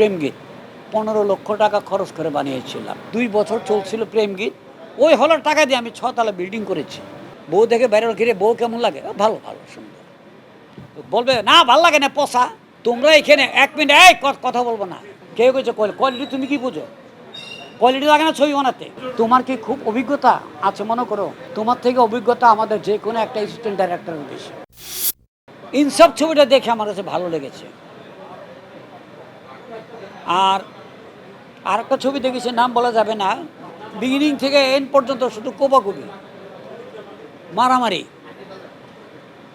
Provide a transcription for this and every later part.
প্রেম গীত। পনেরো লক্ষ টাকা খরচ করে বানিয়েছিলাম। দুই বছর চলছিল প্রেম গীত। ওই হলের টাকা দিয়ে আমি ছতলা বিল্ডিং করেছি। বউ দেখে বাইরের ঘিরে বউ কেমন লাগে? ভালো ভালো, সুন্দর। বলবে, না, ভালো লাগে না পোষা তোমরা এখানে এক মিনিট, এই কথা বলব না। কেউ কেছে কোয়ালিটি তুমি কি বুঝো? কোয়ালিটি লাগে না ছবি বানাতে? তোমার কি খুব অভিজ্ঞতা আছে, মনে করো? তোমার থেকে অভিজ্ঞতা আমাদের যে কোনো একটা অ্যাসিস্ট্যান্ট ডাইরেক্টরের বেশি ইনসব ছবিটা দেখে আমার কাছে ভালো লেগেছে। আর আর একটা ছবি দেখেছি, নাম বলা যাবে না। বিগিনিং থেকে এন পর্যন্ত শুধু কোবাকুবি। মারামারি।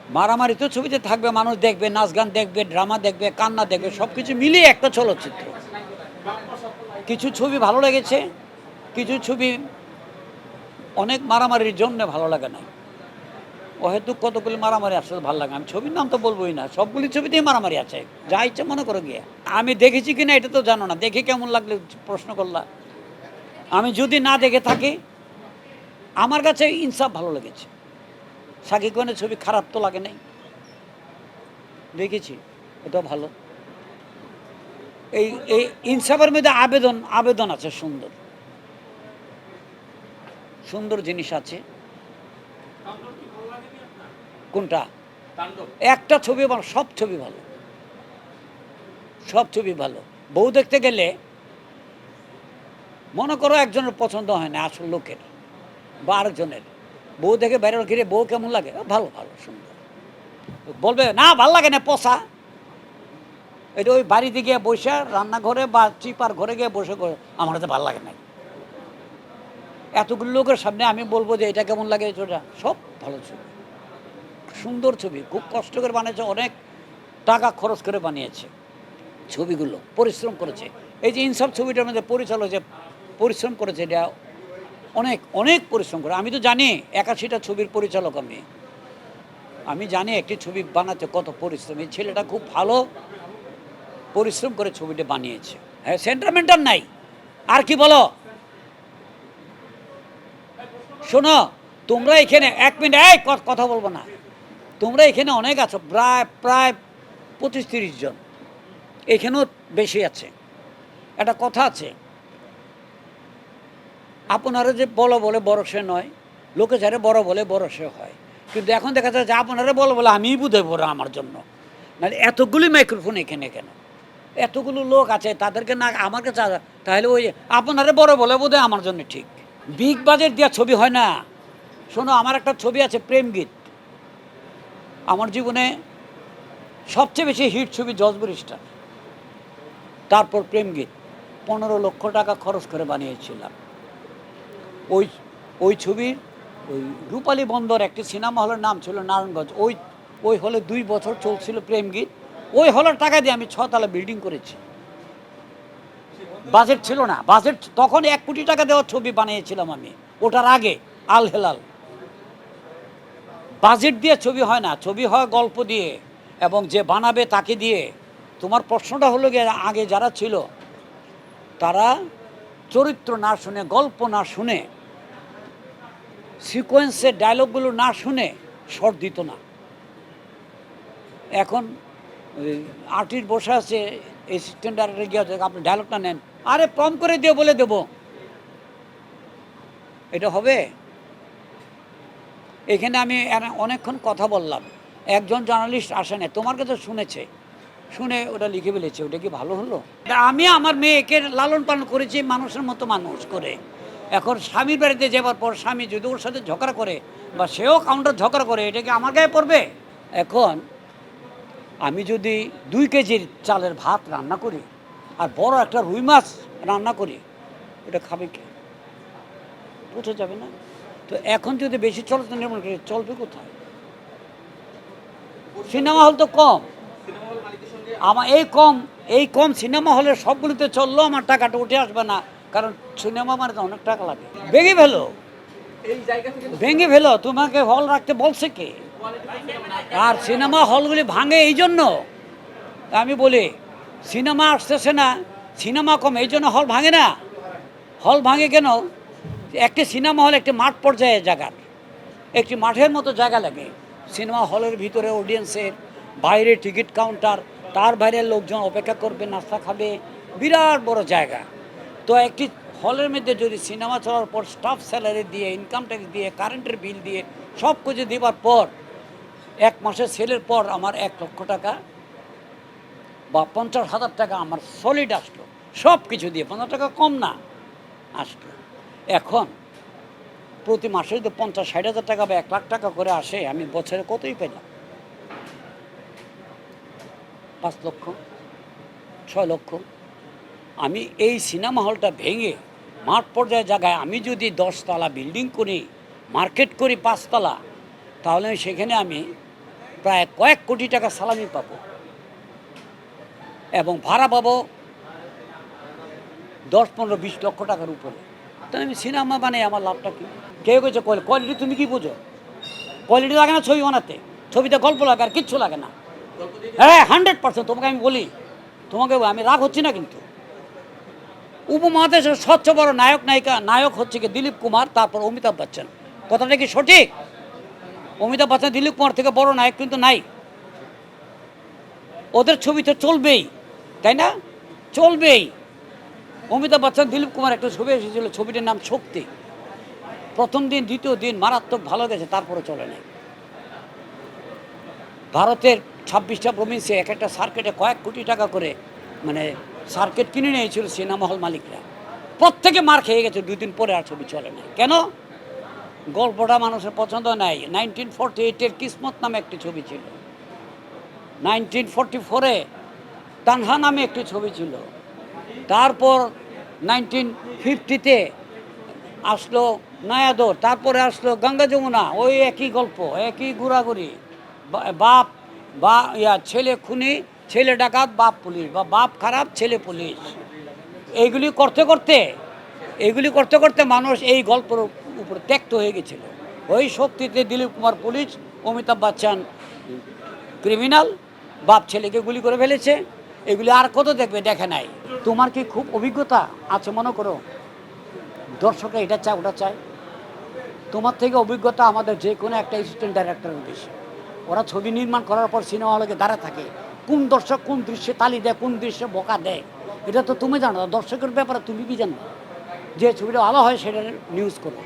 মারামারি তো ছবিতে থাকবে, মানুষ দেখবে, নাচ গান দেখবে ড্রামা দেখবে, কান্না দেখবে সব কিছু মিলিয়ে একটা চলচ্চিত্র। কিছু ছবি ভালো লেগেছে, কিছু ছবি অনেক মারামারির জন্য ভালো লাগে না। হয়তো কতগুলি মারামারি আসলে ভালো লাগে। আমি ছবির নাম তো বলবোই না, সবগুলি ছবিতেই মারামারি আছে। যা ইচ্ছে মনে করো গিয়ে। আমি দেখেছি কিনা এটা তো জানো না। দেখে কেমন লাগলে প্রশ্ন করলা? আমি যদি না দেখে থাকি, আমার কাছে ইনসাফ ভালো লেগেছে। সাকিব ছবি খারাপ তো লাগে নাই। দেখেছি এটা ভালো। এই এই ইনসাফের মধ্যে আবেদন আবেদন আছে সুন্দর। সুন্দর জিনিস আছে। কোনটা? একটা ছবি ভালো সব ছবি ভালো। সব ছবি ভালো। বউ দেখতে গেলে মনে করো একজনের পছন্দ হয় না আসল লোকের বা আরেকজনের। বউ দেখে বাইরের ঘিরে বউ কেমন লাগে? ভালো ভালো সুন্দর। বলবে না ভালো লাগে না পোষা এটা ওই বাড়িতে গিয়ে বসে রান্নাঘরে বা চিপার ঘরে গিয়ে বসে করে আমার তো ভালো লাগে না এতগুলো লোকের সামনে আমি বলব যে এটা কেমন লাগে? এটা সব ভালো ছবি। সুন্দর ছবি, খুব কষ্ট করে বানিয়েছে, অনেক টাকা খরচ করে বানিয়েছে ছবিগুলো, পরিশ্রম করেছে। এই যে ইনসব ছবিটার মধ্যে পরিচালক যে পরিশ্রম করেছে, এটা অনেক অনেক পরিশ্রম করে। আমি তো জানি একাশিটা ছবির পরিচালক আমি। আমি জানি একটি ছবি বানাতে কত পরিশ্রম। এই ছেলেটা খুব ভালো পরিশ্রম করে ছবিটা বানিয়েছে। হ্যাঁ সেন্টারমেন্টার নাই। আর কি বলো? শোনো, তোমরা এখানে এক মিনিট, এই কথা বলব না। তোমরা এখানে অনেক আছো, প্রায় প্রায় পঁচিশ তিরিশ জন। এখানেও বেশি আছে। একটা কথা আছে, আপনারা যে বলো বলে বড় সে নয়, লোকে যারা বড় বলে বড় সে হয়। কিন্তু এখন দেখা যায় যে আপনারা বলো বলে আমিই বুধে বড় আমার জন্য। নাহলে এতগুলি মাইক্রোফোন এখানে কেন? এতগুলো লোক আছে, তাদেরকে না আমার কাছে তাহলে ওই আপনারা বড় বলে বোধহয় আমার জন্য ঠিক। বিগ বাজেট দেওয়া ছবি হয় না। শোনো, আমার একটা ছবি আছে প্রেম গীত আমার জীবনে সবচেয়ে বেশি হিট ছবি জজবুর স্টার তারপর প্রেম গীত পনেরো লক্ষ টাকা খরচ করে বানিয়েছিলাম। ওই ওই ছবির ওই রূপালী বন্দর একটি সিনেমা হলের নাম ছিল নারায়ণগঞ্জ। ওই ওই হলে দুই বছর চলছিল প্রেম গীত ওই হলের টাকা দিয়ে আমি ছতলা বিল্ডিং করেছি। বাজেট ছিল না। বাজেট, তখন এক কোটি টাকা দেওয়ার ছবি বানিয়েছিলাম আমি। ওটার আগে আল হেলাল। বাজেট দিয়ে ছবি হয় না, ছবি হয় গল্প দিয়ে এবং যে বানাবে তাকে দিয়ে। তোমার প্রশ্নটা হলো গিয়ে আগে যারা ছিল, তারা চরিত্র না শুনে, গল্প না শুনে সিকোয়েন্সের ডায়লগগুলো না শুনে শর্ট দিত না। এখন আর্টিস্ট বসে আছে অ্যাসিস্ট্যান্ট ডাইরেক্টর গিয়ে আপনি ডায়লগটা নেন। আরে প্রম করে দিয়ে বলে দেব। এটা হবে? এখানে আমি অনেকক্ষণ কথা বললাম। একজন জার্নালিস্ট আসে না তোমার কাছে শুনেছে। শুনে ওটা লিখে ফেলেছে। ওটা কি ভালো হলো? আমি আমার মেয়েকে লালন পালন করেছি মানুষের মতো মানুষ করে। এখন স্বামীর বাড়িতে যাবার পর স্বামী যদি ওর সাথে ঝগড়া করে বা সেও কাউন্টার ঝগড়া করে, এটা কি আমার গায়ে পড়বে? এখন আমি যদি দুই কেজির চালের ভাত রান্না করি আর বড় একটা রুই মাছ রান্না করি ওটা খাবে কে? পচে যাবে না? তো এখন যদি বেশি চলচ্চিত্র নির্মাণ করি চলবে কোথায়? সিনেমা হল তো কম। আমার এই কম এই কম সিনেমা হলে সবগুলিতে চললেও আমার টাকাটা উঠে আসবে না, কারণ সিনেমা মানে তো অনেক টাকা লাগে। ভেঙে ফেলো। ভেঙে ফেলো। তোমাকে হল রাখতে বলছে কে? আর সিনেমা হলগুলি ভাঙে এই জন্য। আমি বলি, সিনেমা আসতেছে না, সিনেমা কম, এই জন্য হল ভাঙে না। হল ভাঙে কেন? একটি সিনেমা হল একটি মাঠ পর্যায়ে জায়গার একটি মাঠের মতো জায়গা লাগে। সিনেমা হলের ভিতরে অডিয়েন্সের বাইরে টিকিট কাউন্টার, তার বাইরে লোকজন অপেক্ষা করবে, নাস্তা খাবে, বিরাট বড় জায়গা। তো একটি হলের মধ্যে যদি সিনেমা চলার পর স্টাফ স্যালারি দিয়ে ইনকাম ট্যাক্স দিয়ে কারেন্টের বিল দিয়ে সব কিছু দেওয়ার পর, এক মাসের সেলের পর আমার এক লক্ষ টাকা বা পঞ্চাশ হাজার টাকা আমার সলিড আসলো। সব কিছু দিয়ে, পঞ্চাশ টাকা কম না, আসলো। এখন প্রতি মাসে যদি পঞ্চাশ, ষাট হাজার টাকা বা এক লাখ টাকা করে আসে, আমি বছরে কতই পেলাম পাঁচ লক্ষ, ছয় লক্ষ। আমি এই সিনেমা হলটা ভেঙে মাঠ পর্যায়ে জায়গায় আমি যদি দশতলা বিল্ডিং করি, মার্কেট করি পাঁচতলা, তাহলে সেখানে আমি প্রায় কয়েক কোটি টাকা সালামি পাবো এবং ভাড়া পাবো দশ, পনেরো, বিশ লক্ষ টাকার উপরে। তাহলে আমি সিনেমা বানাই আমার লাভটা কি? কেউ কেছে কোয়ালিটি তুমি কি বুঝো? কোয়ালিটি লাগে না ছবি বানাতে। ছবিতে গল্প লাগে আর কিচ্ছু লাগে না। হ্যাঁ হান্ড্রেড পার্সেন্ট তোমাকে আমি বলি, তোমাকে আমি রাগ হচ্ছি না কিন্তু। উপমহাদেশের স্বচ্ছ বড় নায়ক, নায়িকা, নায়ক হচ্ছে কি দিলীপ কুমার, তারপর অমিতাভ বচ্চন। কথাটা কি সঠিক? অমিতাভ বচ্চন দিলীপ কুমার থেকে বড় নায়ক কিন্তু নাই। ওদের ছবি তো চলবেই, তাই না? চলবেই। অমিতাভ বচ্চন, দিলীপ কুমার একটা ছবি এসেছিল, ছবিটার নাম শক্তি। প্রথম দিন, দ্বিতীয় দিন, মারাত্মক ভালো গেছে তারপরে চলে নাই। ভারতের ছাব্বিশটা প্রভিন্সে এক একটা সার্কেটে কয়েক কোটি টাকা করে মানে সার্কেট কিনে নিয়েছিল সিনেমা হল মালিকরা। প্রত্যেকে মার খেয়ে গেছে, দুই দিন পরে আর ছবি চলে নাই। কেন? গল্পটা মানুষের পছন্দ নাই। নাইনটিন ফোরটি এইটের কিসমত নামে একটি ছবি ছিল। নাইনটিন ফোরটি ফোরে তানহা নামে একটি ছবি ছিল। তারপর নাইনটিন ফিফটিতে আসলো নয়াদর, তারপরে আসলো গঙ্গা যমুনা, ওই একই গল্প, একই ঘোরাঘুরি। বাপ, বা, ইয়া, ছেলে খুনি, ছেলে ডাকাত, বাপ পুলিশ, বা, বাপ খারাপ, ছেলে পুলিশ। এইগুলি করতে করতে, এইগুলি করতে করতে মানুষ এই গল্পের উপর ত্যক্ত হয়ে গেছিল। ওই শক্তিতে দিলীপ কুমার পুলিশ, অমিতাভ বচ্চন ক্রিমিনাল, বাপ ছেলেকে গুলি করে ফেলেছে। এগুলি আর কত দেখবে, দেখে নাই। তোমার কি খুব অভিজ্ঞতা আছে, মনে করো? দর্শকরা এটা চায়, ওটা চায়। তোমার থেকে অভিজ্ঞতা আমাদের যে কোনো একটা অ্যাসিস্ট্যান্ট ডাইরেক্টরের বেশি ওরা ছবি নির্মাণ করার পর সিনেমা হলে দাঁড়া থাকে। কোন দর্শক কোন দৃশ্যে তালি দেয়, কোন দৃশ্যে বোকা দেয়, এটা তো তুমি জানো। না দর্শকের ব্যাপারে তুমি কি জানো? যে ছবিটা ভালো হয়, সেটা নিউজ করো।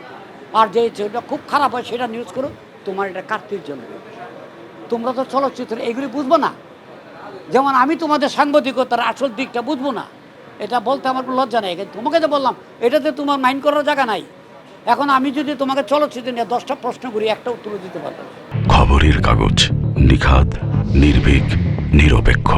আর যে ছবিটা খুব খারাপ হয়, সেটা নিউজ করো। তোমার এটা কাটতির জন্য। তোমরা তো চলচ্চিত্র, এগুলি বুঝব না। যেমন আমি তোমাদের সাংবাদিকতার আসল দিকটা বুঝব না, এটা বলতে আমার লজ্জা নেই। তোমাকে তো বললাম, এটাতে তোমার মাইন্ড করার জায়গা নাই। এখন আমি যদি তোমাকে চলচ্চিত্র নিয়ে দশটা প্রশ্ন করি একটা উত্তর দিতে পারব খবরের কাগজ নিখাত নির্ভীক, নিরপেক্ষ।